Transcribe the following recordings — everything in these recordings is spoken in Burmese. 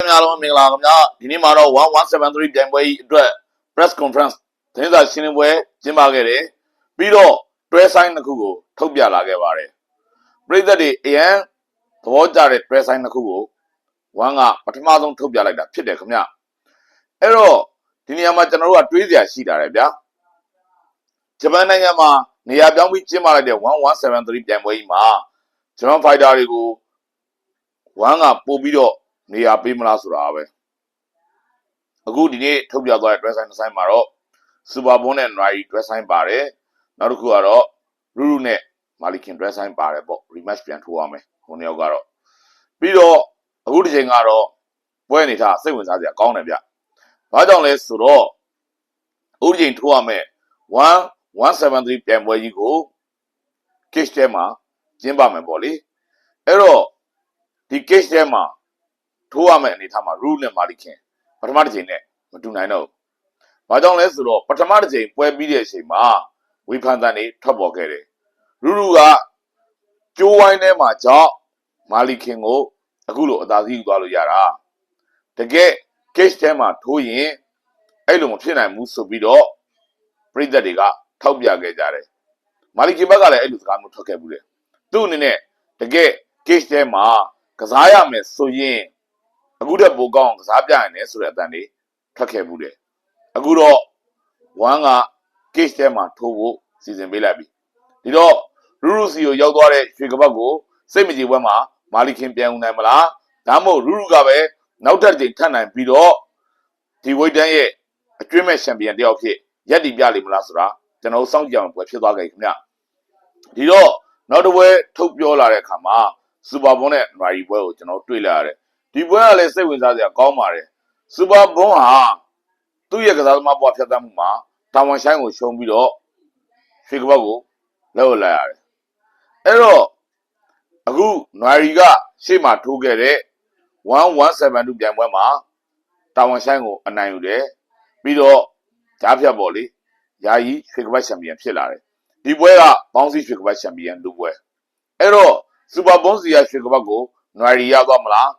ခင်ဗျားလုံးမင်္ဂလာခင်ဗျာဒီနေ့မှာတော့1173ပြိုင်ပွဲကြီးအတွက် press conference သတင်းစာရှင်းလင်းပွဲကျင်းပခဲ့တယ်ပြီးတော့တွဲဆိုင်တစ်ခုကိုထုတ်ပြလာခဲ့ပါတယ်ပြည်သက်တွေအရန်သဘောကျတဲ့တွဲဆိုင်တစ်ခုကိုဝမ်ကပထမဆုံးထုတ်ပြလိုက်တာဖြစ်တယ်ခင်ဗျအဲ့တော့ဒီနေရာမှာကျွန်တော်တို့ကတွေးစရာရှိတာတယ်ဗျာဂျပန်နိုင်ငံမှာနေရာပြောင်းပြီးကျင်းပလိုက်တဲ့1173ပြိုင်ပွဲကြီးမှာဂျပန်ဖိုက်တာတွေကိုဝမ်ကပို့ပြီးတော့ နေရာပေးမလားဆိုတာပဲအခုဒီနေ့ထုတ်ပြသွားတဲ့ dress sign ဆိုင်မှာတော့ super bone နဲ့ nari dress sign ပါတယ်နောက်တစ်ခုကတော့ ruru နဲ့ malikin dress sign ပါတယ်ပေါ့ rematch ပြန်ထိုးရမယ်ခုနှစ်ယောက်ကတော့ပြီးတော့အခုဒီချိန်ကတော့ပွဲအနေထားစိတ်ဝင်စားစရာကောင်းတယ်ဗျဘာကြောင့်လဲဆိုတော့အခုဒီချိန်ထိုးရမယ်1 173ပြန်ပွဲကြီးကို cage ထဲမှာကျင်းပမယ်ပေါ့လေအဲ့တော့ဒီ cage ထဲမှာ ထိုးရမယ့်အနေထားမှာ rule နဲ့မာလီခင်ပထမတစ်ချိန်နဲ့မတူနိုင်တော့ဘူး။ဘာကြောင့်လဲဆိုတော့ပထမတစ်ချိန်ပွဲပြီးတဲ့အချိန်မှာဝေဖန်တန်တွေထွက်ပေါ်ခဲ့တယ်။ရူရူကကျိုးဝိုင်းထဲမှာကြောက်မာလီခင်ကိုအခုလိုအသာစီးယူသွားလို့ရတာ။တကယ် case ထဲမှာထိုးရင်အဲ့လိုမဖြစ်နိုင်ဘူးဆိုပြီးတော့ပြည်သက်တွေကထောက်ပြခဲ့ကြတယ်။မာလီခင်ဘက်ကလည်းအဲ့လိုစကားမျိုးထွက်ခဲ့ဘူးလေ။သူ့အနေနဲ့တကယ် case ထဲမှာကစားရမယ်ဆိုရင် အခုတက်ပိုကောင်းအောင်ကစားပြရင်လည်းဆိုတဲ့အတန်လေးထွက်ခဲ့ဘူးတယ်အခုတော့ဝမ်က case ထဲမှာထိုးဖို့စီစဉ်ပေးလိုက်ပြီဒီတော့ရူရူစီကိုရောက်သွားတဲ့ရွှေကပတ်ကိုစိတ်မကြည်ပွဲမှာမာလီခင်ပြန်ဦးနိုင်မလားဒါမှမဟုတ်ရူရူကပဲနောက်ထပ်တစ်ချိန်ထပ်နိုင်ပြီးတော့ဒီဝိတ်တန်းရဲ့အကျွင့်မဲ့ချန်ပီယံတယောက်ဖြစ်ရက်တီပြလိမ့်မလားဆိုတာကျွန်တော်စောင့်ကြည့်အောင်ပွဲဖြစ်သွားခဲ့ခင်ဗျဒီတော့နောက်တစ်ပွဲထုတ်ပြောလာတဲ့အခါမှာစူပါဘွန်နဲ့နွာရီပွဲကိုကျွန်တော်တွေ့လာရတယ် ဒီပွဲကလည်းစိတ်ဝင်စားစရာကောင်းပါတယ်စူပါဘွန်ဟာသူ့ရဲ့ကစားသမားဘဝဖြတ်သန်းမှုမှာတာဝန်ဆိုင်ကိုရှုံးပြီးတော့ရွှေကပတ်ကိုလက်ဝက်လိုက်ရတယ်အဲ့တော့အခုနွာရီကရှေ့မှာထိုးခဲ့တဲ့1172ပြိုင်ပွဲမှာတာဝန်ဆိုင်ကိုအနိုင်ယူတယ်ပြီးတော့ကြားဖြတ်ပေါ့လေယာယီရွှေကပတ်ချန်ပီယံဖြစ်လာတယ်ဒီပွဲကဘောင်းစီရွှေကပတ်ချန်ပီယံလူပွဲအဲ့တော့စူပါဘွန်စီယာရွှေကပတ်ကိုနွာရီရသွားမလား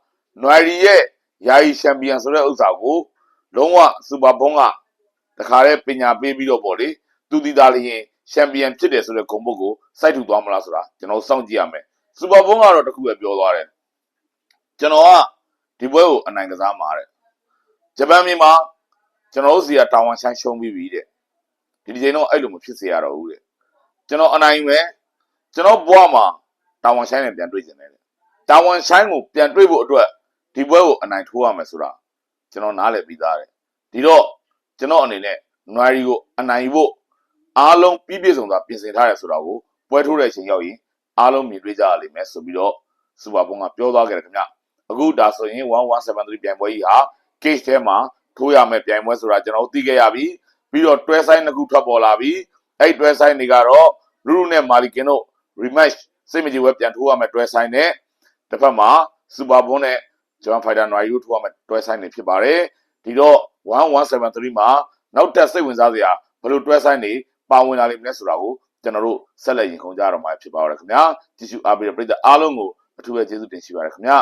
နွယ်ရီရဲ့ယာယီချန်ပီယံဆိုတဲ့ဥစ္စာကိုလုံးဝစူပါဘုံးကတခါတည်းပညာပေးပြီးတော့ပေါ့လေသူတီသားလျင်ချန်ပီယံဖြစ်တယ်ဆိုတဲ့ဂုဏ်ပုတ်ကိုစိုက်ထူသွားမလားဆိုတာကျွန်တော်စောင့်ကြည့်ရမယ်စူပါဘုံးကတော့တခုပဲပြောသွားတယ်ကျွန်တော်ကဒီပွဲကိုအနိုင်ကစားမှာတဲ့ဂျပန်ပြည်မှာကျွန်တော်တို့စီကတာဝန်ဆိုင်ရှုံးပြီးပြီတဲ့ဒီဒီချိန်တော့အဲ့လိုမဖြစ်စေရတော့ဘူးတဲ့ကျွန်တော်အနိုင်ပဲကျွန်တော်ဘွားမှာတာဝန်ဆိုင်နဲ့ပြန်တွေ့ကျင်တယ်တဲ့တာဝန်ဆိုင်ကိုပြန်တွေ့ဖို့အတွက် ဒီပွဲကိုအနိုင်ထိုးရမယ်ဆိုတာကျွန်တော်နားလည်ပြီးသားတယ်ဒီတော့ကျွန်တော်အနေနဲ့နွာရီကိုအနိုင်ယူဖို့အားလုံးပြည့်ပြည့်စုံစွာပြင်ဆင်ထားတယ်ဆိုတာကိုပွဲထိုးတဲ့အချိန်ရောက်ရင်အားလုံးမြင်တွေ့ကြရလိမ့်မယ်ဆိုပြီးတော့စူပါဘုံကပြောသွားခဲ့တယ်ခင်ဗျအခုဒါဆိုရင်1173ပြိုင်ပွဲကြီးဟာ case ထဲမှာထိုးရမယ်ပြိုင်ပွဲဆိုတာကျွန်တော်တို့သိခဲ့ရပြီပြီးတော့တွဲဆိုင်တစ်ခုထွက်ပေါ်လာပြီအဲ့တွဲဆိုင်တွေကတော့ရူရူနဲ့မာလီကင်တို့ rematch စိတ်မကြည်ဝဲပြန်ထိုးရမယ်တွဲဆိုင်နဲ့တစ်ဖက်မှာစူပါဘွန်နဲ့ ဂျွန်ဖိုင်တာနွာရီတို့ထိုးရမယ်တွဲဆိုင်နေဖြစ်ပါတယ်ဒီတော့1173မှာနောက်တက်စိတ်ဝင်စားစရာဘယ်လိုတွဲဆိုင်နေပါဝင်လာလိမ့်မလဲဆိုတာကိုကျွန်တော်တို့ဆက်လက်ရင်ခုန်ကြရတော့မှာဖြစ်ပါတော့ခင်ဗျာကြည့်ရှုအားပေးတဲ့ပရိသတ်အားလုံးကိုအထူးပဲကျေးဇူးတင်ရှိပါတယ်ခင်ဗျာ